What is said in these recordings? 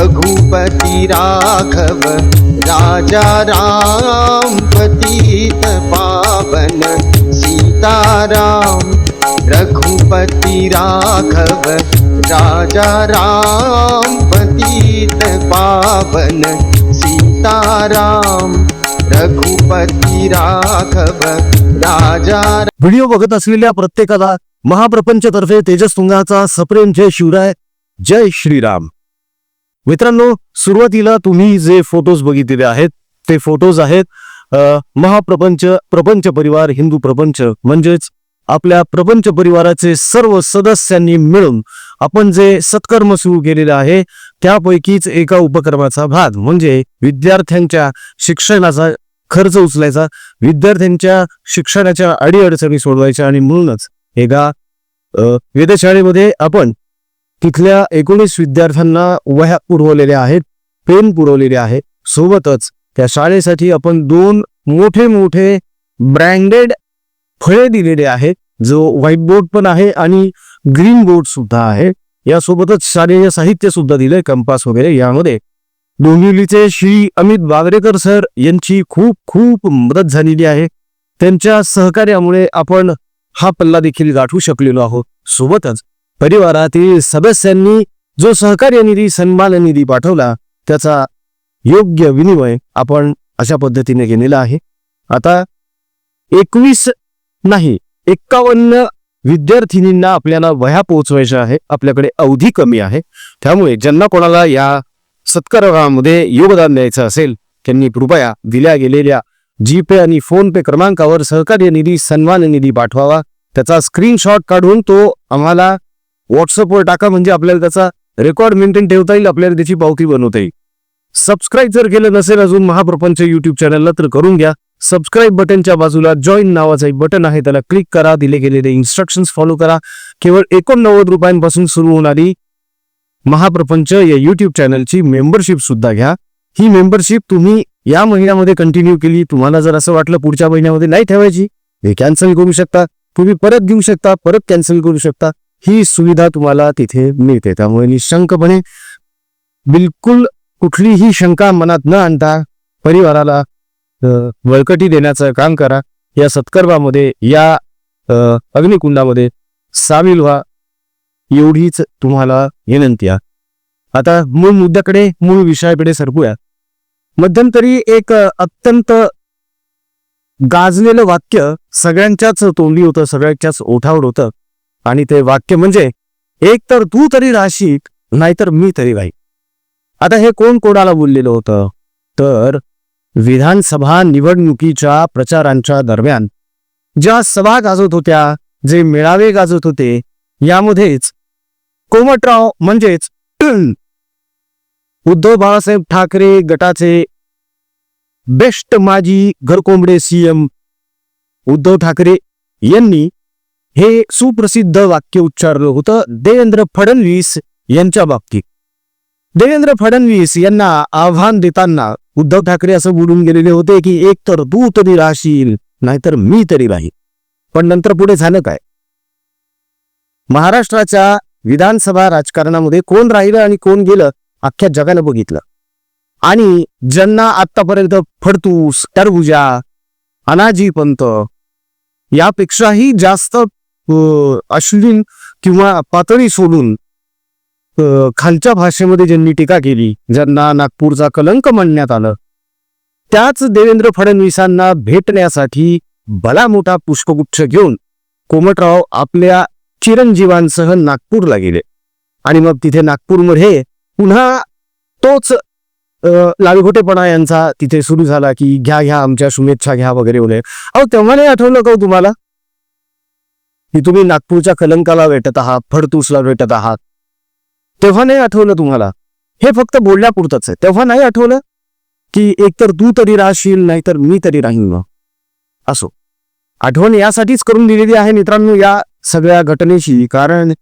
रघुपती राघव राजा राम पतित पावन सीताराम रघुपती राघव राजा राम पतित पावन सीताराम रघुपती राघव राजा व्हिडिओ बघत असलेल्या प्रत्येकाला महाप्रपंचतर्फे तेजस तुंगाचा सप्रेम जय शिवराय जय श्रीराम. मित्रांनो सुरुवातीला तुम्ही जे फोटोज बघितलेले आहेत ते फोटोज आहेत महाप्रपंच प्रपंच परिवार हिंदू प्रपंच म्हणजेच आपल्या प्रपंच परिवाराचे सर्व सदस्यांनी मिळून आपण जे सत्कर्म सुरू केलेले आहे त्यापैकीच एका उपक्रमाचा भाग म्हणजे विद्यार्थ्यांच्या शिक्षणाचा खर्च उचलायचा विद्यार्थ्यांच्या शिक्षणाच्या अडीअडचणी सोडवायच्या आणि म्हणूनच एका वेधशाळेमध्ये आपण तिथल्या एकोणीस विद्यार्थ्यांना वह्या पुरवलेल्या आहेत पेन पुरवलेले आहे सोबतच त्या शाळेसाठी आपण दोन मोठे मोठे ब्रँडेड फळे दिलेले आहेत. जो व्हाईट बोर्ड पण आहे आणि ग्रीन बोर्ड सुद्धा आहे. यासोबतच शालेय साहित्य सुद्धा दिलंय कंपास वगैरे यामध्ये. डोंबिवलीचे श्री अमित बागरेकर सर यांची खूप खूप मदत झालेली आहे. त्यांच्या सहकार्यामुळे आपण हा पल्ला देखील गाठू शकलेलो आहोत. सोबतच परिवारातील सदस्यांनी जो सहकार्य निधी सन्मान निधी पाठवला त्याचा योग्य विनिमय आपण अशा पद्धतीने केलेला आहे. आता एकवीस नाही एक्कावन्न विद्यार्थिनींना आपल्याला वह्या पोहोचवायच्या आहे. आपल्याकडे अवधी कमी आहे. त्यामुळे ज्यांना कोणाला या सत्कारामध्ये योगदान द्यायचं असेल त्यांनी कृपया दिल्या गेलेल्या जीपे आणि फोन पे क्रमांकावर सहकार्य निधी सन्मान निधी पाठवावा. त्याचा स्क्रीनशॉट काढून तो आम्हाला व्हॉट्सअपवर टाका म्हणजे आपल्याला त्याचा रेकॉर्ड मेंटेन ठेवता येईल आपल्याला त्याची पावती बनवता येईल. सबस्क्राईब जर केलं नसेल अजून महाप्रपंच युट्यूब चॅनलला तर करून घ्या. सबस्क्राईब बटनच्या बाजूला जॉईन नावाचं एक बटन आहे त्याला क्लिक करा दिले गेलेले इन्स्ट्रक्शन्स फॉलो करा. केवळ एकोणनव्वद रुपयांपासून सुरू होणारी महाप्रपंच या युट्यूब चॅनलची मेंबरशिप सुद्धा घ्या. ही मेंबरशिप तुम्ही या महिन्यामध्ये कंटिन्यू केली तुम्हाला जर असं वाटलं पुढच्या महिन्यामध्ये नाही ठेवायची हे कॅन्सल करू शकता. तुम्ही परत घेऊ शकता परत कॅन्सल करू शकता. ही सुविधा तुम्हाला तिथे मिळते. त्यामुळे निशंकपणे बिलकुल कुठलीही शंका मनात न आणता परिवाराला वळकटी बळकटी देण्याचं काम करा. या सत्कर्मामध्ये या अग्निकुंडामध्ये सामील व्हा. एवढीच तुम्हाला विनंती आहे. आता मूळ मुद्द्याकडे मूळ विषयाकडे सरकूया. मध्यंतरी एक अत्यंत गाजलेलं वाक्य सगळ्यांच्याच तोंडी होतं सगळ्यांच्याच ओठावर होतं. आणि ते वाक्य म्हणजे एक तर तू तरी राशिक नाहीतर मी तरी राही आता हे कोण कोणाला बोललेलं होतं? तर विधानसभा निवडणुकीच्या प्रचारांच्या दरम्यान ज्या सभा गाजत होत्या जे मेळावे गाजत होते यामध्येच कोमटराव म्हणजेच उद्धव बाळासाहेब ठाकरे गटाचे बेस्ट माजी घरकोंबडे सीएम उद्धव ठाकरे यांनी हे सुप्रसिद्ध वाक्य उच्चारलं होतं देवेंद्र फडणवीस यांच्या बाबतीत. देवेंद्र फडणवीस यांना आव्हान देताना उद्धव ठाकरे असं बोलून गेलेले होते की एक तर तू तरी राहशील नाहीतर मी तरी राहील. पण नंतर पुढे झालं काय? महाराष्ट्राच्या विधानसभा राजकारणामध्ये कोण राहिलं आणि कोण गेलं अख्ख्या जगानं बघितलं. आणि ज्यांना आतापर्यंत फडतूस टरबुजा अनाजी पंत यापेक्षाही जास्त अश्लील किंवा पातळी सोडून खालच्या भाषेमध्ये ज्यांनी टीका केली ज्यांना नागपूरचा कलंक म्हणण्यात आलं त्याच देवेंद्र फडणवीसांना भेटण्यासाठी भला मोठा पुष्पगुच्छ घेऊन कोमटराव आपल्या चिरंजीवांसह नागपूरला गेले. आणि मग तिथे नागपूरमध्ये पुन्हा तोच लालघोटेपणा यांचा तिथे सुरू झाला की घ्या घ्या आमच्या शुभेच्छा घ्या वगैरे वगैरे. अहो तेव्हा नाही आठवलं का हो तुम्हाला? की तुम्ही नागपूरच्या कलंकाला भेटत आहात फडतूसला भेटत आहात. तेव्हा नाही आठवलं तुम्हाला? हे फक्त बोलण्यापुरतच आहे. तेव्हा नाही आठवलं? की एकतर तू तरी राहशील नाहीतर मी तरी राहील मग. असो. आठवण यासाठीच करून दिलेली आहे मित्रांनो या सगळ्या घटनेशी कारण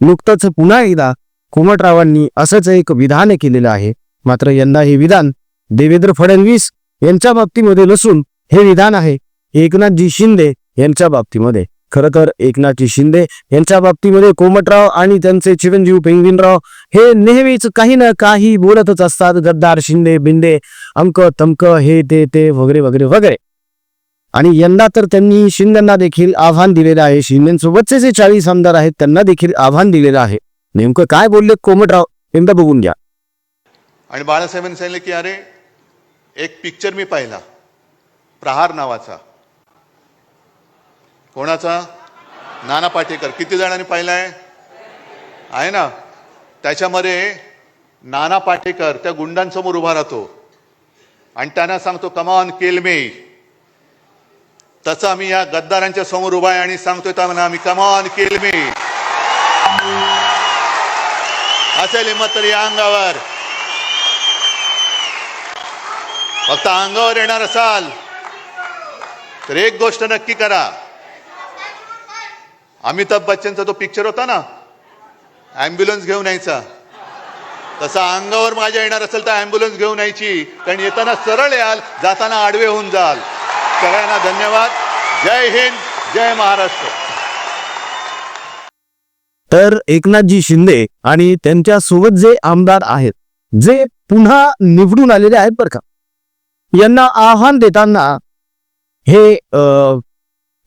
नुकतंच पुन्हा एकदा कोमटरावांनी असंच एक विधान केलेलं आहे. मात्र यंदा हे विधान देवेंद्र फडणवीस यांच्या बाबतीमध्ये नसून हे विधान आहे एकनाथजी शिंदे यांच्या बाबतीमध्ये. खरं तर एकनाथजी शिंदे यांच्या बाबतीमध्ये कोमटराव आणि त्यांचे चिरंजीव पेंगिनराव हे नेहमीच काही ना काही बोलतच असतात. गद्दार शिंदे बिंदे अंक तमक हे ते ते वगैरे वगैरे वगैरे. आणि यंदा तर त्यांनी शिंदेना देखील आव्हान दिलेलं आहे. शिंदेसोबतचे जे चाळीस आमदार आहेत त्यांना देखील आव्हान दिलेलं आहे. नेमकं काय बोलले कोमटराव? एकदा बघून घ्या. आणि बाळासाहेबांनी सांगितलं की अरे एक पिक्चर मी पाहिला. प्रहार नावाचा. कोणाचा? नाना पाटेकर. किती जणांनी पाहिला आहे ना? त्याच्यामध्ये नाना पाटेकर त्या गुंडांसमोर उभा राहतो. आणि त्यांना सांगतो कमान केलमे तसं आम्ही या गद्दारांच्या समोर उभा आहे आणि सांगतोय त्यांना आम्ही कमान केलमे असेल हिंमत तर या अंगावर. फक्त अंगावर येणार असाल. तर एक गोष्ट नक्की करा. अमिताभ बच्चनचा तो पिक्चर होता ना ॲम्ब्युलन्स घेऊन यायचा. तसा अंगावर माझ्या येणार असेल तर ॲम्ब्युलन्स घेऊन यायची. कारण येताना सरळ याल जाताना आडवे होऊन जाल. सगळ्यांना धन्यवाद. जय हिंद जय महाराष्ट्र. तर एकनाथजी शिंदे आणि त्यांच्यासोबत जे आमदार आहेत जे पुन्हा निवडून आलेले आहेत बरं का यांना आव्हान देताना हे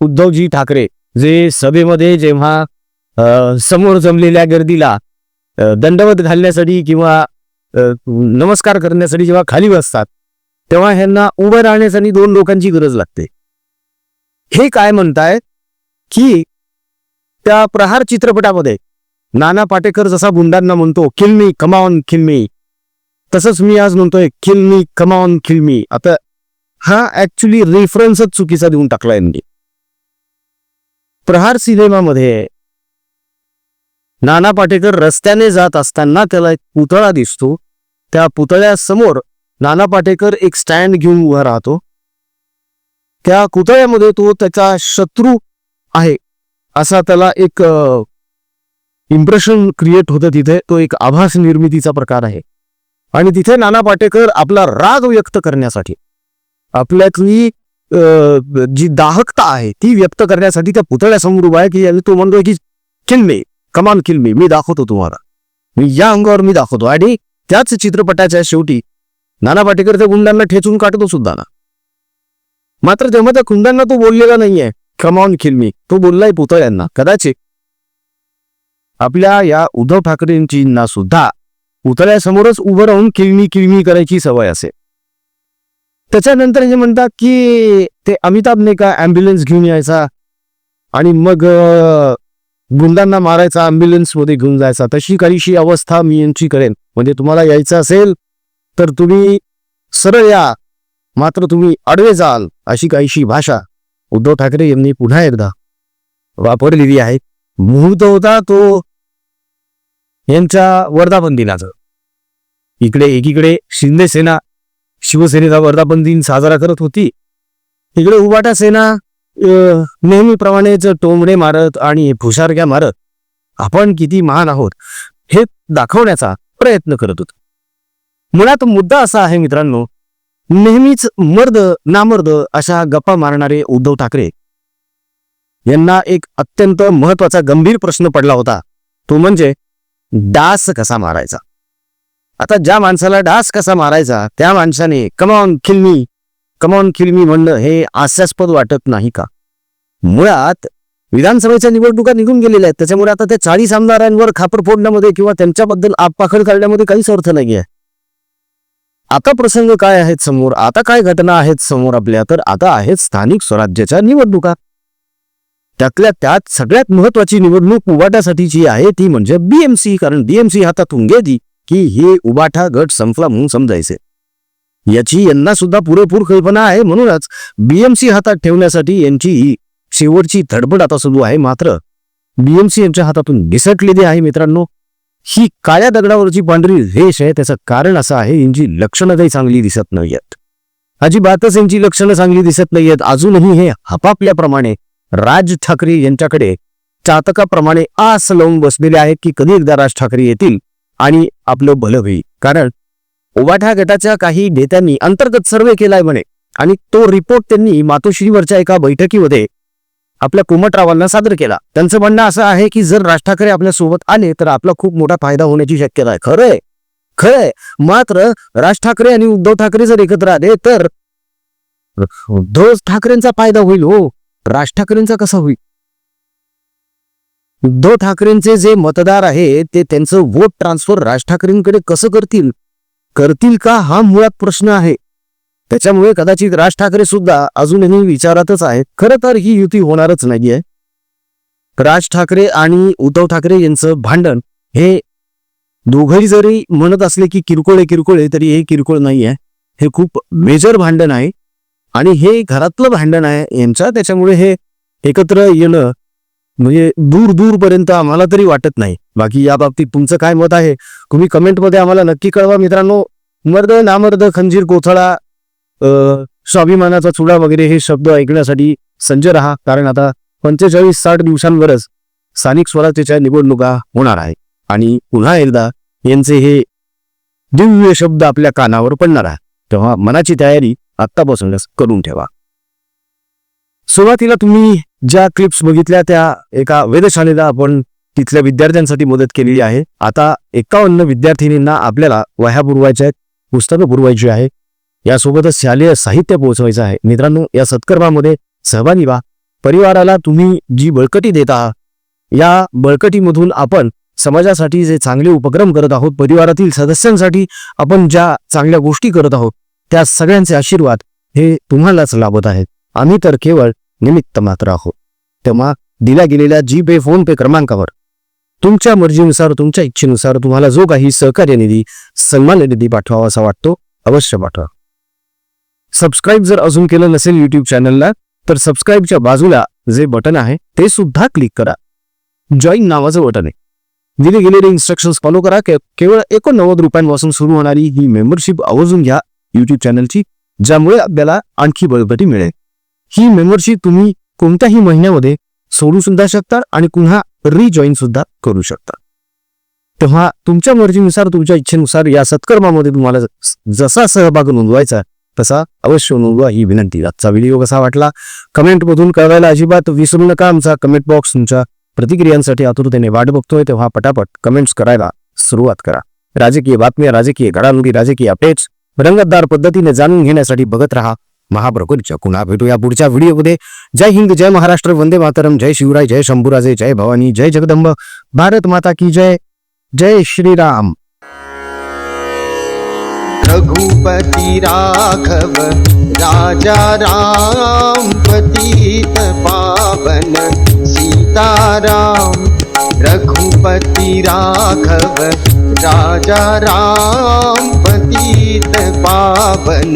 उद्धवजी ठाकरे जे सभेमध्ये जेव्हा समोर जमलेल्या गर्दीला दंडवत घालण्यासाठी किंवा नमस्कार करण्यासाठी जेव्हा खाली बसतात तेव्हा ह्यांना उभं राहण्यासाठी दोन लोकांची गरज लागते. हे काय म्हणताय की त्या प्रहार चित्रपटामध्ये नाना पाटेकर जसा गुंडांना म्हणतो किलमी कमावन किलमी तसंच मी आज म्हणतोय किलमी कमावन किलमी आता हा ऍक्च्युली रेफरन्सच चुकीचा देऊन टाकला यांनी. प्रहार सिनेमामध्ये नाना पाटेकर रस्त्याने जात असताना त्याला एक पुतळा दिसतो. त्या पुतळ्यासमोर नाना पाटेकर एक स्टँड घेऊन उभा राहतो. त्या पुतळ्यामध्ये तो त्याचा शत्रू आहे असा त्याला एक इम्प्रेशन क्रिएट होतं तिथे. तो एक आभास निर्मितीचा प्रकार आहे. आणि तिथे नाना पाटेकर आपला राग व्यक्त करण्यासाठी आपल्यातली जी दाहकता आहे ती व्यक्त करण्यासाठी त्या पुतळ्यासमोर उभा आहे की आणि तो म्हणतोय की किल्मे कमान किल्मे मी दाखवतो तुम्हाला. मी या अंगावर मी दाखवतो. आणि त्याच चित्रपटाच्या शेवटी नाना पाटेकर त्या गुंडांना ठेचून काढतो सुद्धा ना. मात्र तेव्हा त्या गुंडांना तो बोललेला नाहीये कमॉन खिलमी तो बोललाय पुतळ्यांना कदाचित आपल्या या उद्धव ठाकरेंचींना सुद्धा पुतळ्यासमोरच उभं राहून किळमी किळमी करायची सवय असेल. त्याच्यानंतर हे म्हणतात की ते अमिताभने का ॲम्ब्युलन्स घेऊन यायचा? आणि मग गुंडांना मारायचा ॲम्ब्युलन्समध्ये घेऊन जायचा. तशी काहीशी अवस्था मी यांची करेन. म्हणजे तुम्हाला यायचं असेल तर तुम्ही सरळ या. मात्र तुम्ही आडवे जाल अशी काहीशी भाषा. उद्धव ठाकरे यांनी पुन्हा एकदा वापरलेली आहे. मुहूर्त होता तो यांच्या वर्धापन दिनाचं. इकडे एकीकडे शिंदे सेना शिवसेनेचा वर्धापन दिन साजरा करत होती. इकडे उबाटा सेना अं, नेहमीप्रमाणेच टोमडे मारत आणि फुशारक्या मारत आपण किती महान आहोत हे दाखवण्याचा प्रयत्न करत होत. मुळात मुद्दा असा आहे मित्रांनो नेहमीच मर्द नामर्द अशा गप्पा मारणारे उद्धव ठाकरे. यांना एक अत्यंत महत्त्वाचा गंभीर प्रश्न पडला होता तो म्हणजे डास कसा मारायचा? आता ज्या माणसाला डास कसा मारायचा त्या माणसाने कमॉन खिलमी कमॉन खिलमी म्हणणं हे हास्यास्पद वाटत नाही का? मुळात विधानसभेच्या निवडणुका निघून गेलेल्या आहेत. त्याच्यामुळे आता त्या चाळीस आमदारांवर खापर फोडण्यामध्ये किंवा त्यांच्याबद्दल आपपाखड करण्यामध्ये काहीच अर्थ नाहीये. आता प्रसंग काय आहेत समोर? आता काय घटना आहेत समोर आपल्या? तर आता आहेत स्थानिक स्वराज्याच्या निवडणुका. त्यातल्या त्यात सगळ्यात महत्वाची निवडणूक उबाटासाठीची आहे ती म्हणजे बीएमसी कारण बीएमसी हातातून गेली की हे उबाठा गट संपला म्हणून समजायचे. याची यांना सुद्धा पुरेपूर कल्पना आहे म्हणूनच बीएमसी हातात ठेवण्यासाठी यांची ही शेवटची धडपड आता सुरू आहे. मात्र बीएमसी यांच्या हातातून निसटलेली आहे मित्रांनो. ही काळ्या दगडावरची पांढरी रेष आहे. त्याचं कारण असं आहे यांची लक्षणं काही चांगली दिसत नाहीयेत. अजिबातच यांची लक्षणं चांगली दिसत नाहीयेत. अजूनही हे आपापल्याप्रमाणे राज ठाकरे यांच्याकडे चातकाप्रमाणे आस लावून बसलेले आहेत की कधी एकदा राज ठाकरे येतील. आणि आपलं भलं होईल. कारण उबाठा गटाच्या काही नेत्यांनी अंतर्गत सर्वे केलाय म्हणे. आणि तो रिपोर्ट त्यांनी मातोश्रीवरच्या एका बैठकीमध्ये आपल्या कुमटरावांना सादर केला. त्यांचं म्हणणं असं आहे की जर राज ठाकरे आपल्यासोबत आले तर आपला खूप मोठा फायदा होण्याची शक्यता आहे. खरंय खरंय मात्र राज ठाकरे आणि उद्धव ठाकरे जर एकत्र आले तर उद्धव ठाकरेंचा फायदा होईल हो. राज ठाकरेंचा कसा होईल? उद्धव ठाकरेंचे जे मतदार आहे ते त्यांचं वोट ट्रान्सफर राज ठाकरेंकडे कसं करतील? करतील का? हा मुळात प्रश्न आहे. त्याच्यामुळे कदाचित राज ठाकरे सुद्धा अजूनही विचारातच आहेत. खरं तर ही युती होणारच नाहीये. राज ठाकरे आणि उद्धव ठाकरे यांचं भांडण हे दोघही जरी म्हणत असले की किरकोळ आहे किरकोळ आहे तरी हे किरकोळ नाहीये. हे खूप मेजर भांडण आहे. आणि हे घरातलं भांडण आहे यांच्या त्याच्यामुळे हे एकत्र येणं म्हणजे दूर दूरपर्यंत आम्हाला तरी वाटत नाही. बाकी या बाबतीत तुमचं काय मत आहे? तुम्ही कमेंटमध्ये आम्हाला नक्की कळवा. मित्रांनो मर्द नामर्द खंजीर कोथळा स्वाभिमानाचा चुडा वगैरे हे शब्द ऐकण्यासाठी संज राहा. कारण आता पंचेचाळीस साठ दिवसांवरच स्थानिक स्वराज्याच्या निवडणुका होणार आहे. आणि पुन्हा एकदा यांचे हे दिव्य शब्द आपल्या कानावर पडणार आहे. तेव्हा मनाची तयारी आत्तापासूनच करून ठेवा. सुरुवातीला तुम्ही ज्या क्लिप्स बघितल्या त्या एका वेधशाळेला आपण तिथल्या विद्यार्थ्यांसाठी मदत केलेली आहे. आता एकावन्न विद्यार्थिनींना आपल्याला वह्या पुरवायच्या आहेत पुस्तकं पुरवायची आहे. यासोबतच शालेय साहित्य पोहोचवायचं आहे. मित्रांनो या सत्कर्मामध्ये सहभागी व्हा. परिवाराला तुम्ही जी बळकटी देत आहात या बळकटीमधून आपण समाजासाठी जे चांगले उपक्रम करत आहोत परिवारातील सदस्यांसाठी आपण ज्या चांगल्या गोष्टी करत आहोत त्या सगळ्यांचे आशीर्वाद हे तुम्हालाच लाभत आहेत. आम्ही तर केवळ निमित्त मात्र आहोत तेव्हा दिल्या गेलेल्या जी पे फोन पे क्रमांकावर. तुमच्या मर्जीनुसार तुमच्या इच्छेनुसार तुम्हाला जो काही सहकार्य निधी सन्मान निधी पाठवावा असा वाटतो अवश्य पाठवा. सबस्क्राईब जर अजून केलं नसेल युट्यूब चॅनलला तर सबस्क्राईबच्या बाजूला जे बटन आहे ते सुद्धा क्लिक करा. जॉईन नावाचं बटन आहे. दिले गेलेले इन्स्ट्रक्शन्स फॉलो करा केवळ एकोणनव्वद रुपयांपासून सुरू होणारी ही मेंबरशिप आवर्जून घ्या युट्यूब चॅनलची ज्यामुळे आपल्याला आणखी बळकटी मिळेल. ही मेंबरशिप तुम्ही कोणत्याही महिन्यामध्ये सोडू सुद्धा शकता आणि पुन्हा रिजॉईन सुद्धा करू शकता. तेव्हा तुमच्या मर्जीनुसार तुमच्या इच्छेनुसार या सत्कर्मामध्ये तुम्हाला जसा सहभाग नोंदवायचा तसा अवश्य नोंदवा. ही विनंती. आजचा व्हिडिओ कसा वाटला? कमेंटमधून कळवायला अजिबात विसरू नका. आमचा कमेंट बॉक्स तुमच्या प्रतिक्रियांसाठी आतुरतेने वाट बघतोय. तेव्हा पटापट कमेंट्स करायला सुरुवात करा. राजकीय बातम्या राजकीय घडामोडी राजकीय अपडेट्स रंगतदार पद्धतीने जाणून घेण्यासाठी बघत राहा. महाप्रकुलच्या पुन्हा भेटूया पुढच्या व्हिडिओमध्ये. जय हिंद जय महाराष्ट्र वंदे मातरम जय शिवराय जय शंभूराजे जय भवानी जय जगदंब. भारत माता की जय. जय श्रीराम. रघुपति राघव राजा राम पतित पावन सीताराम. रघुपति राघव राजा राम पतित पावन